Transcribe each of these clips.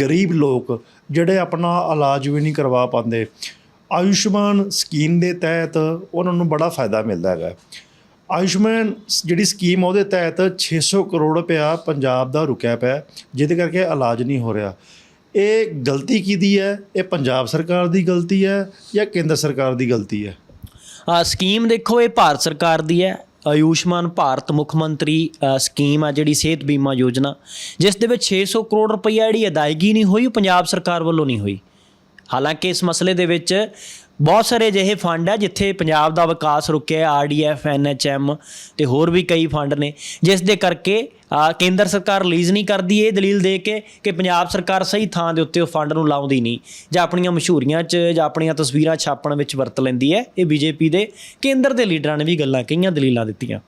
ਗਰੀਬ ਲੋਕ ਜਿਹੜੇ ਆਪਣਾ ਇਲਾਜ ਵੀ ਨਹੀਂ ਕਰਵਾ ਪਾਉਂਦੇ, ਆਯੁਸ਼ਮਾਨ ਸਕੀਮ ਦੇ ਤਹਿਤ ਉਹਨਾਂ ਨੂੰ ਬੜਾ ਫਾਇਦਾ ਮਿਲਦਾ ਹੈਗਾ। ਆਯੁਸ਼ਮਾਨ ਜਿਹੜੀ ਸਕੀਮ ਉਹਦੇ ਤਹਿਤ 600 ਕਰੋੜ ਰੁਪਇਆ ਪੰਜਾਬ ਦਾ ਰੁਕਿਆ ਪਿਆ, ਜਿਹਦੇ ਕਰਕੇ ਇਲਾਜ ਨਹੀਂ ਹੋ ਰਿਹਾ। ਇਹ ਗਲਤੀ ਕਿਹਦੀ ਹੈ? ਇਹ ਪੰਜਾਬ ਸਰਕਾਰ ਦੀ ਗਲਤੀ ਹੈ ਜਾਂ ਕੇਂਦਰ ਸਰਕਾਰ ਦੀ ਗਲਤੀ ਹੈ? ਆ ਸਕੀਮ ਦੇਖੋ, ਇਹ ਭਾਰਤ ਸਰਕਾਰ ਦੀ ਹੈ। ਆਯੁਸ਼ਮਾਨ ਭਾਰਤ ਮੁੱਖ ਮੰਤਰੀ ਸਕੀਮ ਆ ਜਿਹੜੀ ਸਿਹਤ ਬੀਮਾ ਯੋਜਨਾ, ਜਿਸ ਦੇ ਵਿੱਚ 600 ਕਰੋੜ ਰੁਪਈਆ ਜਿਹੜੀ ਅਦਾਇਗੀ ਨਹੀਂ ਹੋਈ, ਉਹ ਪੰਜਾਬ ਸਰਕਾਰ ਵੱਲੋਂ ਨਹੀਂ ਹੋਈ। ਹਾਲਾਂਕਿ ਇਸ ਮਸਲੇ ਦੇ ਵਿੱਚ ਬਹੁਤ ਸਾਰੇ ਅਜਿਹੇ ਫੰਡ ਹੈ ਜਿੱਥੇ ਪੰਜਾਬ ਦਾ ਵਿਕਾਸ ਰੁਕਿਆ ਆਰਡੀਐਫ ਐਨਐਚਐਮ ਤੇ ਹੋਰ ਵੀ ਕਈ ਫੰਡ ਨੇ, ਜਿਸ ਦੇ ਕਰਕੇ ਕੇਂਦਰ ਸਰਕਾਰ ਰਿਲੀਜ਼ ਨਹੀਂ ਕਰਦੀ ਇਹ ਦਲੀਲ ਦੇ ਕੇ ਕਿ ਪੰਜਾਬ ਸਰਕਾਰ ਸਹੀ ਥਾਂ ਦੇ ਉੱਤੇ ਉਹ ਫੰਡ ਨੂੰ ਲਾਉਂਦੀ ਨਹੀਂ, ਜਾਂ ਆਪਣੀਆਂ ਮਸ਼ਹੂਰੀਆਂ 'ਚ, ਜਾਂ ਆਪਣੀਆਂ ਤਸਵੀਰਾਂ ਛਾਪਣ ਵਿੱਚ ਵਰਤ ਲੈਂਦੀ ਹੈ। ਇਹ ਬੀਜੇਪੀ ਦੇ ਕੇਂਦਰ ਦੇ ਲੀਡਰਾਂ ਨੇ ਵੀ ਗੱਲਾਂ ਕਈਆਂ ਦਲੀਲਾਂ ਦਿੱਤੀਆਂ।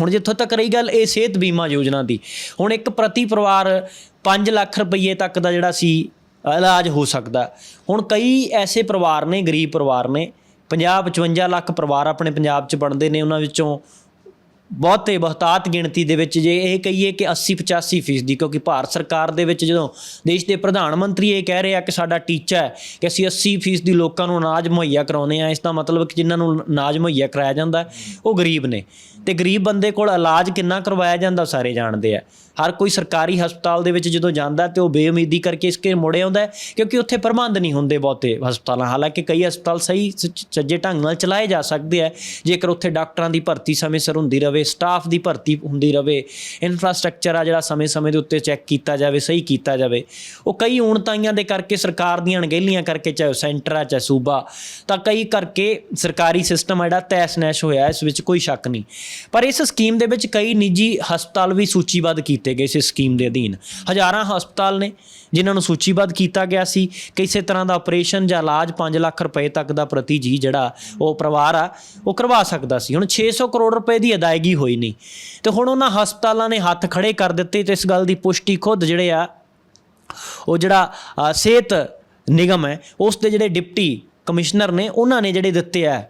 ਹੁਣ ਜਿੱਥੋਂ ਤੱਕ ਰਹੀ ਗੱਲ ਇਹ ਸਿਹਤ ਬੀਮਾ ਯੋਜਨਾ ਦੀ, ਹੁਣ ਇੱਕ ਪ੍ਰਤੀ ਪਰਿਵਾਰ 5 ਲੱਖ ਰੁਪਏ ਤੱਕ ਦਾ ਜਿਹੜਾ ਸੀ ਇਲਾਜ ਹੋ ਸਕਦਾ। ਹੁਣ ਕਈ ਐਸੇ ਪਰਿਵਾਰ ਨੇ, ਗਰੀਬ ਪਰਿਵਾਰ ਨੇ 50 55 ਲੱਖ ਪਰਿਵਾਰ ਆਪਣੇ ਪੰਜਾਬ 'ਚ ਬਣਦੇ ਨੇ, ਉਹਨਾਂ ਵਿੱਚੋਂ ਬਹੁਤੇ ਬਹੁਤਾਤ ਗਿਣਤੀ ਦੇ ਵਿੱਚ ਜੇ ਇਹ ਕਹੀਏ ਕਿ 80 85 ਫੀਸਦੀ, ਕਿਉਂਕਿ ਭਾਰਤ ਸਰਕਾਰ ਦੇ ਵਿੱਚ ਜਦੋਂ ਦੇਸ਼ ਦੇ ਪ੍ਰਧਾਨ ਮੰਤਰੀ ਇਹ ਕਹਿ ਰਹੇ ਆ ਕਿ ਸਾਡਾ ਟੀਚਾ ਹੈ ਕਿ ਅਸੀਂ 80 ਫੀਸਦੀ ਲੋਕਾਂ ਨੂੰ ਅਨਾਜ ਮੁਹੱਈਆ ਕਰਾਉਨੇ ਆ ਇਸ ਦਾ ਮਤਲਬ ਕਿ ਜਿਨ੍ਹਾਂ ਨੂੰ ਅਨਾਜ ਮੁਹੱਈਆ ਕਰਾਇਆ ਜਾਂਦਾ ਉਹ ਗਰੀਬ ਨੇ। ਤੇ ਗਰੀਬ ਬੰਦੇ ਕੋਲ ਇਲਾਜ ਕਿੰਨਾ ਕਰਵਾਇਆ ਜਾਂਦਾ ਸਾਰੇ ਜਾਣਦੇ ਆ। ਹਰ ਕੋਈ ਸਰਕਾਰੀ ਹਸਪਤਾਲ ਦੇ ਵਿੱਚ ਜਦੋਂ ਜਾਂਦਾ ਤੇ ਉਹ ਬੇਉਮੀਦੀ ਕਰਕੇ ਇਸਕੇ ਮੁੜੇ ਆਉਂਦਾ ਕਿਉਂਕਿ ਉੱਥੇ ਪ੍ਰਬੰਧ ਨਹੀਂ ਹੁੰਦੇ ਬਹੁਤੇ ਹਸਪਤਾਲਾਂ। ਹਾਲਾਂਕਿ ਕਈ ਹਸਪਤਾਲ ਸਹੀ ਸੱਜੇ ਢੰਗ ਨਾਲ ਚਲਾਏ ਜਾ ਸਕਦੇ ਆ, ਜੇਕਰ ਉੱਥੇ ਡਾਕਟਰਾਂ ਦੀ ਭਰਤੀ ਸਮੇਂ ਸਿਰ ਹੁੰਦੀ ਰਹੇ ਰਵੇ ਸਟਾਫ ਦੀ ਭਰਤੀ ਹੁੰਦੀ ਰਵੇ ਇਨਫਰਾਸਟ੍ਰਕਚਰ ਆ ਜਿਹੜਾ ਸਮੇਂ-ਸਮੇਂ ਦੇ ਉੱਤੇ ਚੈੱਕ ਕੀਤਾ ਜਾਵੇ, ਸਹੀ ਕੀਤਾ ਜਾਵੇ। ਉਹ ਕਈ ਊਣਤਾਈਆਂ ਦੇ ਕਰਕੇ ਸਰਕਾਰ ਦੀਆਂ ਅਣਗਹਿਲੀਆਂ ਕਰਕੇ, ਚਾਹੇ ਉਹ ਸੈਂਟਰ ਆ, ਚਾਹੇ ਸੂਬਾ, ਤਾਂ ਕਈ ਕਰਕੇ ਸਰਕਾਰੀ ਸਿਸਟਮ ਜਿਹੜਾ ਤੈਸ ਨੈਸ਼ ਹੋਇਆ, ਇਸ ਵਿੱਚ ਕੋਈ ਸ਼ੱਕ ਨਹੀਂ। ਪਰ ਇਸ ਸਕੀਮ ਦੇ ਵਿੱਚ ਕਈ ਨਿੱਜੀ ਹਸਪਤਾਲ ਵੀ ਸੂਚੀਬੱਧ ਕੀਤੇ ਗਏ ਇਸ ਸਕੀਮ ਦੇ ਅਧੀਨ। ਹਜ਼ਾਰਾਂ ਹਸਪਤਾਲ ਨੇ, ਜਿਨ੍ਹਾਂ ਨੂੰ ਸੂਚੀਬੱਧ ਕੀਤਾ ਗਿਆ ਸੀ ਕਿਸੇ ਤਰ੍ਹਾਂ ਦਾ ਆਪਰੇਸ਼ਨ ਜਾਂ ਇਲਾਜ 5 ਲੱਖ ਰੁਪਏ ਤੱਕ ਦਾ ਪ੍ਰਤੀ ਜੀ ਜਿਹੜਾ ਉਹ ਪਰਿਵਾਰ ਆ, ਉਹ ਕਰਵਾ ਸਕਦਾ ਸੀ। ਹੁਣ 600 ਕਰੋੜ ਰੁਪਏ ਦੀ ਅਦਾਇਗੀ ਹੋਈ ਨਹੀਂ। ਤੇ ਹੁਣ ਉਹਨਾਂ ਹਸਪਤਾਲਾਂ ਨੇ ਹੱਥ ਖੜੇ ਕਰ ਦਿੱਤੇ ਤੇ ਇਸ ਗੱਲ ਦੀ ਪੁਸ਼ਟੀ ਖੁਦ ਜਿਹੜੇ ਆ, ਉਹ ਜਿਹੜਾ ਸਿਹਤ ਨਿਗਮ ਹੈ, ਉਸ ਦੇ ਜਿਹੜੇ ਡਿਪਟੀ ਕਮਿਸ਼ਨਰ ਨੇ, ਉਹਨਾਂ ਨੇ ਜਿਹੜੇ ਦਿੱਤੇ ਆ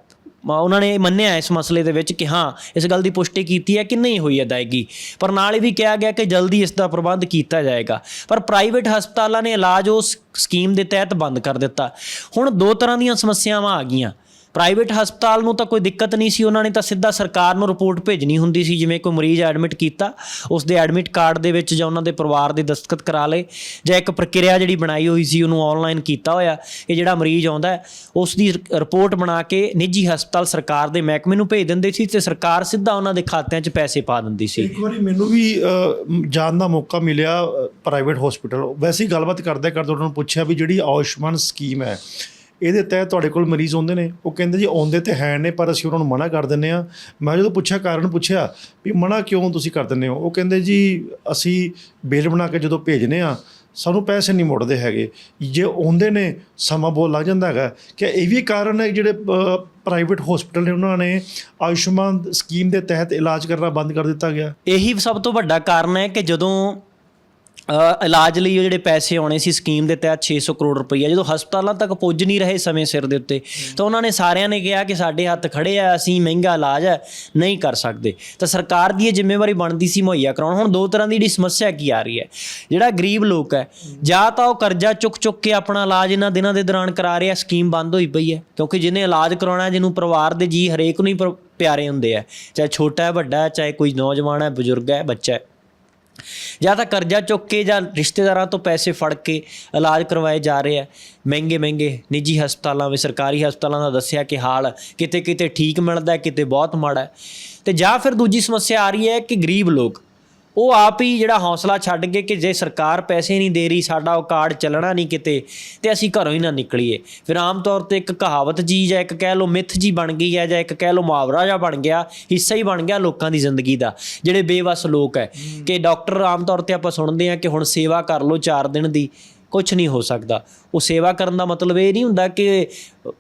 ਉਹਨਾਂ ਨੇ ਮੰਨਿਆ ਇਸ ਮਸਲੇ ਦੇ ਵਿੱਚ ਕਿ ਹਾਂ, ਇਸ ਗੱਲ ਦੀ ਪੁਸ਼ਟੀ ਕੀਤੀ ਹੈ ਕਿ ਨਹੀਂ ਹੋਈ ਅਦਾਇਗੀ। ਪਰ ਨਾਲ ਇਹ ਵੀ ਕਿਹਾ ਗਿਆ ਕਿ ਜਲਦੀ ਇਸ ਦਾ ਪ੍ਰਬੰਧ ਕੀਤਾ ਜਾਏਗਾ। ਪਰ ਪ੍ਰਾਈਵੇਟ ਹਸਪਤਾਲਾਂ ਨੇ ਇਲਾਜ ਉਸ ਸਕੀਮ ਦੇ ਤਹਿਤ ਬੰਦ ਕਰ ਦਿੱਤਾ। ਹੁਣ ਦੋ ਤਰ੍ਹਾਂ ਦੀਆਂ ਸਮੱਸਿਆਵਾਂ ਆ ਗਈਆਂ। ਪ੍ਰਾਈਵੇਟ ਹਸਪਤਾਲ ਨੂੰ ਤਾਂ ਕੋਈ ਦਿੱਕਤ ਨਹੀਂ ਸੀ ਉਹਨਾਂ ਨੇ ਤਾਂ ਸਿੱਧਾ ਸਰਕਾਰ ਨੂੰ ਰਿਪੋਰਟ ਭੇਜਣੀ ਹੁੰਦੀ ਸੀ ਜਿਵੇਂ ਕੋਈ ਮਰੀਜ਼ ਐਡਮਿਟ ਕੀਤਾ ਉਸ ਦੇ ਐਡਮਿਟ ਕਾਰਡ ਦੇ ਵਿੱਚ ਜਾਂ ਉਹਨਾਂ ਦੇ ਪਰਿਵਾਰ ਦੇ ਦਸਤਖਤ ਕਰਾ ਲਏ ਜਾਂ ਇੱਕ ਪ੍ਰਕਿਰਿਆ ਜਿਹੜੀ ਬਣਾਈ ਹੋਈ ਸੀ ਉਹਨੂੰ ਆਨਲਾਈਨ ਕੀਤਾ ਹੋਇਆ ਕਿ ਜਿਹੜਾ ਮਰੀਜ਼ ਆਉਂਦਾ ਹੈ, ਉਸ ਦੀ ਰਿਪੋਰਟ ਬਣਾ ਕੇ ਨਿੱਜੀ ਹਸਪਤਾਲ ਸਰਕਾਰ ਦੇ ਮਹਿਕਮੇ ਨੂੰ ਭੇਜ ਦਿੰਦੇ ਸੀ ਤੇ ਸਰਕਾਰ ਸਿੱਧਾ ਉਹਨਾਂ ਦੇ ਖਾਤਿਆਂ 'ਚ ਪੈਸੇ ਪਾ ਦਿੰਦੀ ਸੀ। ਇੱਕ ਵਾਰੀ ਮੈਨੂੰ ਵੀ ਜਾਣ ਦਾ ਮੌਕਾ ਮਿਲਿਆ ਪ੍ਰਾਈਵੇਟ ਹਸਪੀਟਲ ਵੈਸੇ ਹੀ ਗੱਲਬਾਤ ਕਰਦੇ ਕਰਦੇ ਉਹਨਾਂ ਨੂੰ ਪੁੱਛਿਆ ਵੀ ਜਿਹੜੀ ਆਯੁਸ਼ਮਾਨ ਸਕੀਮ ਹੈ ਇਹਦੇ ਤਹਿਤ ਤੁਹਾਡੇ ਕੋਲ ਮਰੀਜ਼ ਆਉਂਦੇ ਨੇ। ਉਹ ਕਹਿੰਦੇ ਜੀ ਆਉਂਦੇ ਤੇ ਹੈ ਨੇ, ਪਰ ਅਸੀਂ ਉਹਨਾਂ ਨੂੰ ਮਨਾ ਕਰ ਦਿੰਨੇ ਆ ਮੈਂ ਜਦੋਂ ਪੁੱਛਿਆ, ਕਾਰਨ ਪੁੱਛਿਆ ਵੀ ਮਨਾ ਕਿਉਂ ਤੁਸੀਂ ਕਰ ਦਿੰਦੇ ਹੋ? ਉਹ ਕਹਿੰਦੇ ਜੀ, ਅਸੀਂ ਬਿੱਲ ਬਣਾ ਕੇ ਜਦੋਂ ਭੇਜਨੇ ਆ ਸਾਨੂੰ ਪੈਸੇ ਨਹੀਂ ਮੁੜਦੇ ਹੈਗੇ। ਜੇ ਆਉਂਦੇ ਨੇ, ਸਮਾਂ ਬਹੁਤ ਲੱਗ ਜਾਂਦਾ ਹੈਗਾ। ਕਿ ਇਹ ਵੀ ਕਾਰਨ ਹੈ ਜਿਹੜੇ ਪ੍ਰਾਈਵੇਟ ਹਸਪੀਟਲ ਨੇ ਉਹਨਾਂ ਨੇ ਆਯੁਸ਼ਮਾਨ ਸਕੀਮ ਦੇ ਤਹਿਤ ਇਲਾਜ ਕਰਨਾ ਬੰਦ ਕਰ ਦਿੱਤਾ ਗਿਆ? ਇਹੀ ਸਭ ਤੋਂ ਵੱਡਾ ਕਾਰਨ ਹੈ ਕਿ ਜਦੋਂ ਇਲਾਜ ਲਈ ਉਹ ਜਿਹੜੇ ਪੈਸੇ ਆਉਣੇ ਸੀ ਸਕੀਮ ਦੇ ਤਹਿਤ 600 ਕਰੋੜ ਰੁਪਈਆ, ਜਦੋਂ ਹਸਪਤਾਲਾਂ ਤੱਕ ਪੁੱਜ ਨਹੀਂ ਰਹੇ ਸਮੇਂ ਸਿਰ ਦੇ ਉੱਤੇ, ਤਾਂ ਉਹਨਾਂ ਨੇ ਸਾਰਿਆਂ ਨੇ ਕਿਹਾ ਕਿ ਸਾਡੇ ਹੱਥ ਖੜੇ ਆ, ਅਸੀਂ ਮਹਿੰਗਾ ਇਲਾਜ ਹੈ, ਨਹੀਂ ਕਰ ਸਕਦੇ। ਤਾਂ ਸਰਕਾਰ ਦੀ ਇਹ ਜ਼ਿੰਮੇਵਾਰੀ ਬਣਦੀ ਸੀ ਮੁਹੱਈਆ ਕਰਾਉਣ। ਹੁਣ ਦੋ ਤਰ੍ਹਾਂ ਦੀ ਜਿਹੜੀ ਸਮੱਸਿਆ ਕੀ ਆ ਰਹੀ ਹੈ? ਜਿਹੜਾ ਗਰੀਬ ਲੋਕ ਹੈ, ਜਾਂ ਤਾਂ ਉਹ ਕਰਜ਼ਾ ਚੁੱਕ ਚੁੱਕ ਕੇ ਆਪਣਾ ਇਲਾਜ ਇਹਨਾਂ ਦਿਨਾਂ ਦੇ ਦੌਰਾਨ ਕਰਾ ਰਿਹਾ, ਸਕੀਮ ਬੰਦ ਹੋਈ ਪਈ ਹੈ, ਕਿਉਂਕਿ ਜਿਹਨੇ ਇਲਾਜ ਕਰਾਉਣਾ ਜਿਹਨੂੰ ਪਰਿਵਾਰ ਦੇ ਜੀ ਹਰੇਕ ਨੂੰ ਹੀ ਪਿਆਰੇ ਹੁੰਦੇ ਆ, ਚਾਹੇ ਛੋਟਾ ਹੈ, ਵੱਡਾ ਹੈ, ਚਾਹੇ ਕੋਈ ਨੌਜਵਾਨ ਹੈ, ਬਜ਼ੁਰਗ ਹੈ, ਬੱਚਾ ਹੈ। ਜਾਂ ਤਾਂ ਕਰਜ਼ਾ ਚੁੱਕ ਕੇ ਜਾਂ ਰਿਸ਼ਤੇਦਾਰਾਂ ਤੋਂ ਪੈਸੇ ਫੜ ਕੇ ਇਲਾਜ ਕਰਵਾਏ ਜਾ ਰਹੇ ਆ ਮਹਿੰਗੇ ਮਹਿੰਗੇ ਨਿੱਜੀ ਹਸਪਤਾਲਾਂ ਵਿੱਚ, ਸਰਕਾਰੀ ਹਸਪਤਾਲਾਂ ਦਾ ਦੱਸਿਆ ਕਿ ਹਾਲ ਕਿਤੇ ਕਿਤੇ ਠੀਕ ਮਿਲਦਾ, ਕਿਤੇ ਬਹੁਤ ਮਾੜਾ ਹੈ। ਤੇ ਜਾਂ ਫਿਰ ਦੂਜੀ ਸਮੱਸਿਆ ਆ ਰਹੀ ਹੈ ਕਿ ਗਰੀਬ ਲੋਕ ਉਹ ਆਪ ਹੀ ਜਿਹੜਾ ਹੌਸਲਾ ਛੱਡ ਕੇ ਕਿ ਜੇ ਸਰਕਾਰ ਪੈਸੇ ਨਹੀਂ ਦੇ ਰਹੀ ਸਾਡਾ ਉਹ ਕਾਰਡ ਚੱਲਣਾ ਨਹੀਂ ਕਿਤੇ ਤੇ ਅਸੀਂ ਘਰੋਂ ਹੀ ਨਾ ਨਿਕਲੀਏ। ਫਿਰ ਆਮ ਤੌਰ ਤੇ ਇੱਕ ਕਹਾਵਤ ਜੀ ਜਾਂ ਇੱਕ ਕਹਿ ਲਓ ਮਿੱਥ ਜੀ ਬਣ ਗਈ ਹੈ ਜਾਂ ਇੱਕ ਕਹਿ ਲਓ ਮੁਹਾਵਰਾ ਜਿਹਾ ਬਣ ਗਿਆ ਹਿੱਸਾ ਹੀ ਬਣ ਗਿਆ ਲੋਕਾਂ ਦੀ ਜ਼ਿੰਦਗੀ ਦਾ ਜਿਹੜੇ ਬੇਵਸ ਲੋਕ ਹੈ। ਕਿ ਡਾਕਟਰ ਆਮ ਤੌਰ ਤੇ ਆਪਾਂ ਸੁਣਦੇ ਹਾਂ ਕਿ ਹੁਣ ਸੇਵਾ ਕਰ ਲਓ 4 ਦਿਨ ਦੀ ਕੁਝ ਨਹੀਂ ਹੋ ਸਕਦਾ। ਉਹ ਸੇਵਾ ਕਰਨ ਦਾ ਮਤਲਬ ਇਹ ਨਹੀਂ ਹੁੰਦਾ ਕਿ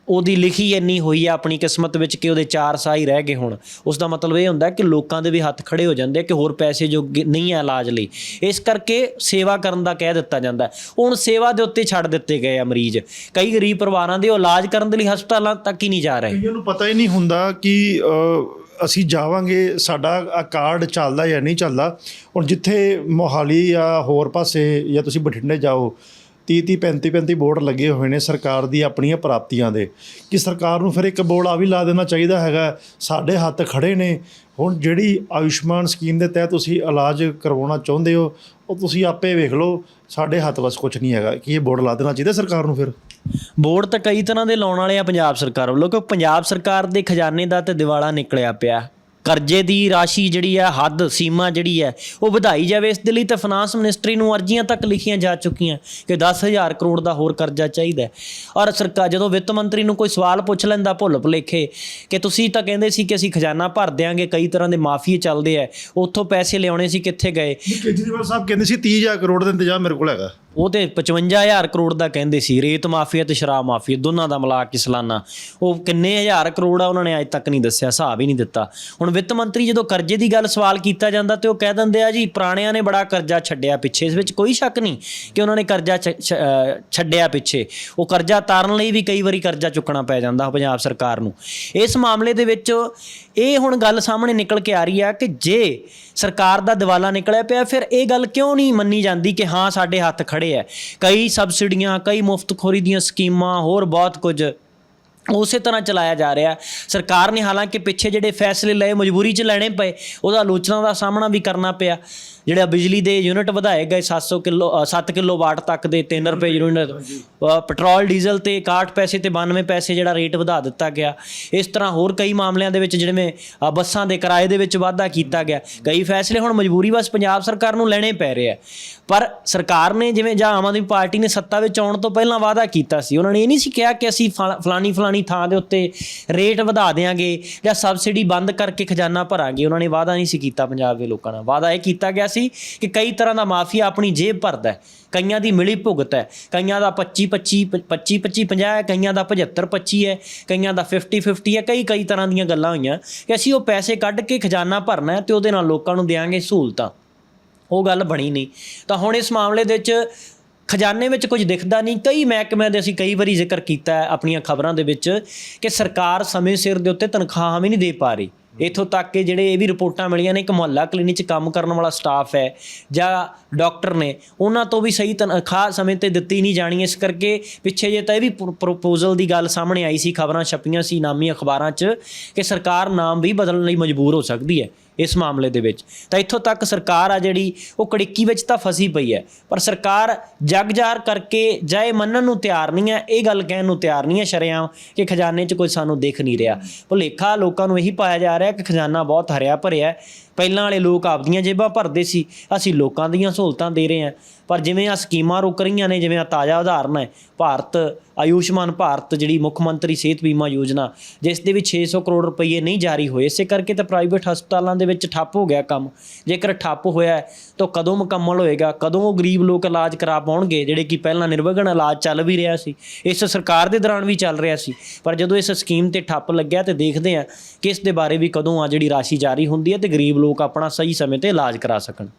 ਉਹਦੀ ਲਿਖੀ ਇੰਨੀ ਹੋਈ ਆ, ਆਪਣੀ ਕਿਸਮਤ ਵਿੱਚ ਕਿ ਉਹਦੇ ਚਾਰ ਸਾਹ ਰਹਿ ਗਏ ਹੁਣ। ਉਸ ਦਾ ਮਤਲਬ ਇਹ ਹੁੰਦਾ ਕਿ ਲੋਕਾਂ ਦੇ ਵੀ ਹੱਥ ਖੜੇ ਹੋ ਜਾਂਦੇ ਕਿ ਹੋਰ ਪੈਸੇ ਜੋ ਨਹੀਂ ਆ ਇਲਾਜ ਲਈ। ਇਸ ਕਰਕੇ ਸੇਵਾ ਕਰਨ ਦਾ ਕਹਿ ਦਿੱਤਾ ਜਾਂਦਾ ਹੁਣ ਸੇਵਾ ਦੇ ਉੱਤੇ ਛੱਡ ਦਿੱਤੇ ਗਏ ਆ ਮਰੀਜ਼। ਕਈ ਗਰੀਬ ਪਰਿਵਾਰਾਂ ਦੇ ਉਹ ਇਲਾਜ ਕਰਨ ਦੇ ਲਈ ਹਸਪਤਾਲਾਂ ਤੱਕ ਹੀ ਨਹੀਂ ਜਾ ਰਹੇ। ਕਈਆਂ ਨੂੰ ਪਤਾ ਹੀ ਨਹੀਂ ਹੁੰਦਾ ਕਿ ਅਸੀਂ ਜਾਵਾਂਗੇ, ਸਾਡਾ ਕਾਰਡ ਚੱਲਦਾ ਜਾਂ ਨਹੀਂ ਚੱਲਦਾ। ਹੁਣ ਜਿੱਥੇ ਮੋਹਾਲੀ ਜਾਂ ਹੋਰ ਪਾਸੇ ਜਾਂ ਤੁਸੀਂ ਬਠਿੰਡੇ ਜਾਓ 30 30 35 35 ਬੋਰਡ ਲੱਗੇ ਹੋਏ ਨੇ ਸਰਕਾਰ ਦੀ ਆਪਣੀਆਂ ਪ੍ਰਾਪਤੀਆਂ ਦੇ। ਕਿ ਸਰਕਾਰ ਨੂੰ ਫਿਰ ਇੱਕ ਬੋਰਡ ਆ ਵੀ ਲਾ ਦੇਣਾ ਚਾਹੀਦਾ ਹੈਗਾ, ਸਾਡੇ ਹੱਥ ਖੜੇ ਨੇ। ਹੁਣ ਜਿਹੜੀ ਆਯੁਸ਼ਮਾਨ ਸਕੀਮ ਦੇ ਤਹਿਤ ਤੁਸੀਂ ਇਲਾਜ ਕਰਵਾਉਣਾ ਚਾਹੁੰਦੇ ਹੋ, ਉਹ ਤੁਸੀਂ ਆਪੇ ਵੇਖ ਲਓ, ਸਾਡੇ ਹੱਥ ਵਸ ਕੁਝ ਨਹੀਂ ਹੈਗਾ। ਕਿ ਇਹ ਬੋਰਡ ਲਾ ਦੇਣਾ ਚਾਹੀਦਾ ਸਰਕਾਰ ਨੂੰ ਫਿਰ? ਬੋਰਡ ਤਾਂ ਕਈ ਤਰ੍ਹਾਂ ਦੇ ਲਾਉਣ ਵਾਲੇ ਆ ਪੰਜਾਬ ਸਰਕਾਰ ਵੱਲੋਂ ਕਿ ਪੰਜਾਬ ਸਰਕਾਰ ਦੇ ਖਜ਼ਾਨੇ ਦਾ ਤੇ ਦਿਵਾਲਾ ਨਿਕਲਿਆ ਪਿਆ। ਕਰਜ਼ੇ ਦੀ ਰਾਸ਼ੀ ਜਿਹੜੀ ਹੈ ਹੱਦ, ਸੀਮਾ ਜਿਹੜੀ ਹੈ ਉਹ ਵਧਾਈ ਜਾਵੇ। ਇਸ ਦੇ ਲਈ ਤਾਂ ਫਾਈਨਾਂਸ ਮਿਨਿਸਟਰੀ ਨੂੰ ਅਰਜ਼ੀਆਂ ਤੱਕ ਲਿਖੀਆਂ ਜਾ ਚੁੱਕੀਆਂ ਕਿ 10000 ਕਰੋੜ ਦਾ ਹੋਰ ਕਰਜ਼ਾ ਚਾਹੀਦਾ ਔਰ ਸਰਕਾਰ, ਜਦੋਂ ਵਿੱਤ ਮੰਤਰੀ ਨੂੰ ਕੋਈ ਸਵਾਲ ਪੁੱਛ ਲੈਂਦਾ ਭੁੱਲ ਭੁਲੇਖੇ ਕਿ ਤੁਸੀਂ ਤਾਂ ਕਹਿੰਦੇ ਸੀ ਕਿ ਅਸੀਂ ਖਜ਼ਾਨਾ ਭਰ ਦਿਆਂਗੇ, ਕਈ ਤਰ੍ਹਾਂ ਦੇ ਮਾਫੀਏ ਚੱਲਦੇ ਆ, ਉੱਥੋਂ ਪੈਸੇ ਲਿਆਉਣੇ ਸੀ ਕਿੱਥੇ ਗਏ? ਕੇਜਰੀਵਾਲ ਸਾਹਿਬ ਕਹਿੰਦੇ ਸੀ 30000 ਕਰੋੜ ਦਾ ਇੰਤਜ਼ਾਮ ਮੇਰੇ ਕੋਲ ਹੈਗਾ। ਉਹ ਤੇ 55000 ਕਰੋੜ ਦਾ ਕਹਿੰਦੇ ਸੀ, ਰੇਤ ਮਾਫੀਆ ਤੇ ਸ਼ਰਾਬ ਮਾਫੀਆ ਦੋਨਾਂ ਦਾ ਮਿਲਾ ਕੇ ਸਾਲਾਨਾ। ਉਹ ਕਿੰਨੇ ਹਜ਼ਾਰ ਕਰੋੜ ਆ, ਉਹਨਾਂ ਨੇ ਅੱਜ ਤੱਕ ਨਹੀਂ ਦੱਸਿਆ, ਹਿਸਾਬ ਹੀ ਨਹੀਂ ਦਿੱਤਾ। ਹੁਣ ਵਿੱਤ ਮੰਤਰੀ ਜਦੋਂ ਕਰਜ਼ੇ ਦੀ ਗੱਲ ਸਵਾਲ ਕੀਤਾ ਜਾਂਦਾ ਤੇ ਉਹ ਕਹਿ ਦਿੰਦੇ ਆ ਜੀ, ਪੁਰਾਣਿਆਂ ਨੇ ਬੜਾ ਕਰਜ਼ਾ ਛੱਡਿਆ ਪਿੱਛੇ, ਇਸ ਵਿੱਚ ਕੋਈ ਸ਼ੱਕ ਨਹੀਂ ਕਿ ਉਹਨਾਂ ਨੇ ਕਰਜ਼ਾ ਛ- ਛੱਡਿਆ ਪਿੱਛੇ। ਉਹ ਕਰਜ਼ਾ ਤਾਰਨ ਲਈ ਵੀ ਕਈ ਵਾਰੀ ਕਰਜ਼ਾ ਚੁੱਕਣਾ ਪੈ ਜਾਂਦਾ ਪੰਜਾਬ ਸਰਕਾਰ ਨੂੰ। ਇਸ ਮਾਮਲੇ ਦੇ ਵਿੱਚ ਇਹ ਹੁਣ ਗੱਲ ਸਾਹਮਣੇ ਨਿਕਲ ਕੇ ਆ ਰਹੀ ਆ ਕਿ ਜੇ ਸਰਕਾਰ ਦਾ ਦਿਵਾਲਾ ਨਿਕਲਿਆ ਪਿਆ, ਫਿਰ ਇਹ ਗੱਲ ਕਿਉਂ ਨਹੀਂ ਮੰਨੀ ਜਾਂਦੀ ਕਿ ਹਾਂ, ਸਾਡੇ ਹੱਥ ਖੜੇ ਐ ਕਈ ਸਬਸਿਡੀਆਂ, ਕਈ ਮੁਫਤਖੋਰੀ ਦੀਆਂ ਸਕੀਮਾਂ, ਹੋਰ ਬਹੁਤ ਕੁਝ ਉਸੇ ਤਰ੍ਹਾਂ ਚਲਾਇਆ ਜਾ ਰਿਹਾ। ਸਰਕਾਰ ਨੇ ਹਾਲਾਂਕਿ ਪਿੱਛੇ ਜਿਹੜੇ ਫੈਸਲੇ ਲਏ, ਮਜਬੂਰੀ 'ਚ ਲੈਣੇ ਪਏ, ਉਹਦਾ ਆਲੋਚਨਾ ਦਾ ਸਾਹਮਣਾ ਵੀ ਕਰਨਾ ਪਿਆ। ਜਿਹੜਾ ਬਿਜਲੀ ਦੇ ਯੂਨਿਟ ਵਧਾਏ ਗਏ 700 ਕਿਲੋ ਅ, 7 ਕਿਲੋ ਵਾਟ ਤੱਕ ਦੇ 3 ਰੁਪਏ ਯੂਨਿਟ ਪੈਟਰੋਲ ਡੀਜ਼ਲ ਤੇ 61 ਪੈਸੇ ਤੇ 92 ਪੈਸੇ ਜਿਹੜਾ ਰੇਟ ਵਧਾ ਦਿੱਤਾ ਗਿਆ। ਇਸ ਤਰ੍ਹਾਂ ਹੋਰ ਕਈ ਮਾਮਲਿਆਂ ਦੇ ਵਿੱਚ ਜਿਵੇਂ ਬੱਸਾਂ ਦੇ ਕਿਰਾਏ ਦੇ ਵਿੱਚ ਵਾਧਾ ਕੀਤਾ ਗਿਆ। ਕਈ ਫੈਸਲੇ ਹੁਣ ਮਜਬੂਰੀ ਬਸ ਪੰਜਾਬ ਸਰਕਾਰ ਨੂੰ ਲੈਣੇ ਪੈ ਰਹੇ ਆ। ਪਰ ਸਰਕਾਰ ਨੇ ਜਿਵੇਂ ਜਾਂ ਆਮ ਆਦਮੀ ਪਾਰਟੀ ਨੇ ਸੱਤਾ ਵਿੱਚ ਆਉਣ ਤੋਂ ਪਹਿਲਾਂ ਵਾਅਦਾ ਕੀਤਾ ਸੀ। ਉਹਨਾਂ ਨੇ ਇਹ ਨਹੀਂ ਸੀ ਕਿਹਾ ਕਿ ਅਸੀਂ ਫਲਾ- ਫਲਾਨੀ ਫਲਾਨੀ ਥਾਂ ਦੇ ਉੱਤੇ ਰੇਟ ਵਧਾ ਦੇਾਂਗੇ ਜਾਂ ਸਬਸਿਡੀ ਬੰਦ ਕਰਕੇ ਖਜ਼ਾਨਾ ਭਰਾਂਗੇ। ਉਹਨਾਂ ਨੇ ਵਾਅਦਾ ਨਹੀਂ ਸੀ ਕੀਤਾ ਪੰਜਾਬ ਦੇ ਲੋਕਾਂ ਨਾਲ। ਵਾਅਦਾ ਇਹ ਕੀਤਾ ਗਿਆ ਸੀ ਕਿ ਕਈ ਤਰ੍ਹਾਂ ਦਾ ਮਾਫੀਆ ਆਪਣੀ ਜੇਬ ਭਰਦਾ ਹੈ। ਕਈਆਂ ਦੀ ਮਿਲੀ ਭੁਗਤ ਹੈ। ਕਈਆਂ ਦਾ 25 25 25 25 50 ਹੈ। ਕਈਆਂ ਦਾ 75 25 ਹੈ। ਕਈਆਂ ਦਾ 50 50 ਹੈ। ਕਈ ਕਈ ਤਰ੍ਹਾਂ ਦੀਆਂ ਗੱਲਾਂ ਹੋਈਆਂ ਕਿ ਅਸੀਂ ਉਹ ਪੈਸੇ ਕੱਢ ਕੇ ਖਜ਼ਾਨਾ ਭਰਨਾ ਤੇ ਉਹਦੇ ਨਾਲ ਲੋਕਾਂ ਨੂੰ ਦੇਾਂਗੇ ਸਹੂਲਤਾਂ। ਉਹ ਗੱਲ ਬਣੀ ਨਹੀਂ। ਤਾਂ ਹੁਣ ਇਸ ਮਾਮਲੇ ਦੇ ਵਿੱਚ ਖਜ਼ਾਨੇ ਵਿੱਚ ਕੁਝ ਦਿਖਦਾ ਨਹੀਂ। ਕਈ ਮਹਿਕਮਿਆਂ ਦੇ ਅਸੀਂ ਕਈ ਵਾਰੀ ਜ਼ਿਕਰ ਕੀਤਾ ਆਪਣੀਆਂ ਖਬਰਾਂ ਦੇ ਵਿੱਚ ਕਿ ਸਰਕਾਰ ਸਮੇਂ ਸਿਰ ਦੇ ਉੱਤੇ ਤਨਖਾਹਾਂ ਵੀ ਨਹੀਂ ਦੇ ਪਾ ਰਹੀ। ਇਥੋਂ ਤੱਕ ਕਿ ਜਿਹੜੇ ਇਹ ਵੀ ਰਿਪੋਰਟਾਂ ਮਿਲੀਆਂ ਨੇ, ਇੱਕ ਮੁਹੱਲਾ ਕਲੀਨਿਕ 'ਚ ਕੰਮ ਕਰਨ ਵਾਲਾ ਸਟਾਫ ਹੈ ਜਾਂ ਡਾਕਟਰ ਨੇ, ਉਹਨਾਂ ਤੋਂ ਵੀ ਸਹੀ ਤਨਖਾਹ ਸਮੇਂ ਤੇ ਦਿੱਤੀ ਨਹੀਂ ਜਾਣੀ। ਇਸ ਕਰਕੇ ਪਿੱਛੇ ਜੇ ਤਾਂ ਇਹ ਵੀ ਪ੍ਰਪੋਜ਼ਲ ਦੀ ਗੱਲ ਸਾਹਮਣੇ ਆਈ ਸੀ, ਖਬਰਾਂ ਛਪੀਆਂ ਸੀ, ਨਾਮੀ ਅਖਬਾਰਾਂ 'ਚ, ਕਿ ਸਰਕਾਰ ਨਾਮ ਵੀ ਬਦਲਣ ਲਈ ਮਜਬੂਰ ਹੋ ਸਕਦੀ ਹੈ। ਇਸ ਮਾਮਲੇ ਦੇ ਵਿੱਚ। ਤਾਂ ਇੱਥੋਂ ਤੱਕ ਸਰਕਾਰ ਆ ਜਿਹੜੀ, ਉਹ ਕੜਿੱਕੀ ਵਿੱਚ ਤਾਂ ਫਸੀ ਪਈ ਹੈ। ਪਰ ਸਰਕਾਰ ਜਗਜਾਰ ਕਰਕੇ ਜਾਏ ਮੰਨਣ ਨੂੰ ਤਿਆਰ ਨਹੀਂ ਹੈ, ਇਹ ਗੱਲ ਕਹਿਣ ਨੂੰ ਤਿਆਰ ਨਹੀਂ ਹੈ ਸ਼ਰਿਆਂ ਕਿ ਖਜ਼ਾਨੇ 'ਚ ਕੋਈ ਸਾਨੂੰ ਦੇਖ ਨਹੀਂ ਰਿਹਾ। ਭੁਲੇਖਾ ਲੋਕਾਂ ਨੂੰ ਇਹੀ ਪਾਇਆ ਜਾ ਰਿਹਾ ਕਿ ਖਜ਼ਾਨਾ ਬਹੁਤ ਹਰਿਆ ਭਰਿਆ ਹੈ। ਪਹਿਲਾਂ ਵਾਲੇ ਲੋਕ ਆਪਦੀਆਂ ਜੇਬਾਂ ਭਰਦੇ ਸੀ ਅਸੀਂ ਲੋਕਾਂ ਦੀਆਂ ਸਹੂਲਤਾਂ ਦੇ ਰਹੇ ਹਾਂ। ਪਰ ਜਿਵੇਂ ਆ ਸਕੀਮਾਂ ਰੁਕ ਰਹੀਆਂ ਨੇ ਜਿਵੇਂ ਆ ਤਾਜ਼ਾ ਉਦਾਹਰਨ ਹੈ ਭਾਰਤ ਆਯੁਸ਼ਮਾਨ ਭਾਰਤ ਜਿਹੜੀ ਮੁੱਖ ਮੰਤਰੀ ਸਿਹਤ ਬੀਮਾ ਯੋਜਨਾ ਜਿਸ ਦੇ ਵਿੱਚ 600 ਕਰੋੜ ਰੁਪਏ ਨਹੀਂ ਜਾਰੀ ਹੋਏ ਇਸੇ ਕਰਕੇ ਤਾਂ ਪ੍ਰਾਈਵੇਟ ਹਸਪਤਾਲਾਂ ਦੇ ਵਿੱਚ ਠੱਪ ਹੋ ਗਿਆ ਕੰਮ। ਜੇਕਰ ਠੱਪ ਹੋਇਆ ਹੈ, ਤਾਂ ਕਦੋਂ ਮੁਕੰਮਲ ਹੋਏਗਾ ਕਦੋਂ ਉਹ ਗਰੀਬ ਲੋਕ ਇਲਾਜ ਕਰਾ ਪਾਉਣਗੇ ਜਿਹੜੇ ਕਿ ਪਹਿਲਾਂ ਨਿਰਵਿਘਨ ਇਲਾਜ ਚੱਲ ਵੀ ਰਿਹਾ ਸੀ ਇਸ ਸਰਕਾਰ ਦੇ ਦੌਰਾਨ ਵੀ ਚੱਲ ਰਿਹਾ ਸੀ। ਪਰ ਜਦੋਂ ਇਸ ਸਕੀਮ ਤੇ ਠੱਪ ਲੱਗਿਆ ਤੇ ਦੇਖਦੇ ਆ ਕਿ ਇਸ ਦੇ ਬਾਰੇ ਵੀ ਕਦੋਂ ਆ ਜਿਹੜੀ ਰਾਸ਼ੀ ਜਾਰੀ ਹੁੰਦੀ ਹੈ ਤੇ ਗਰੀਬ ਲੋਕ ਆਪਣਾ ਸਹੀ ਸਮੇਂ ਤੇ ਇਲਾਜ ਕਰਾ ਸਕਣ।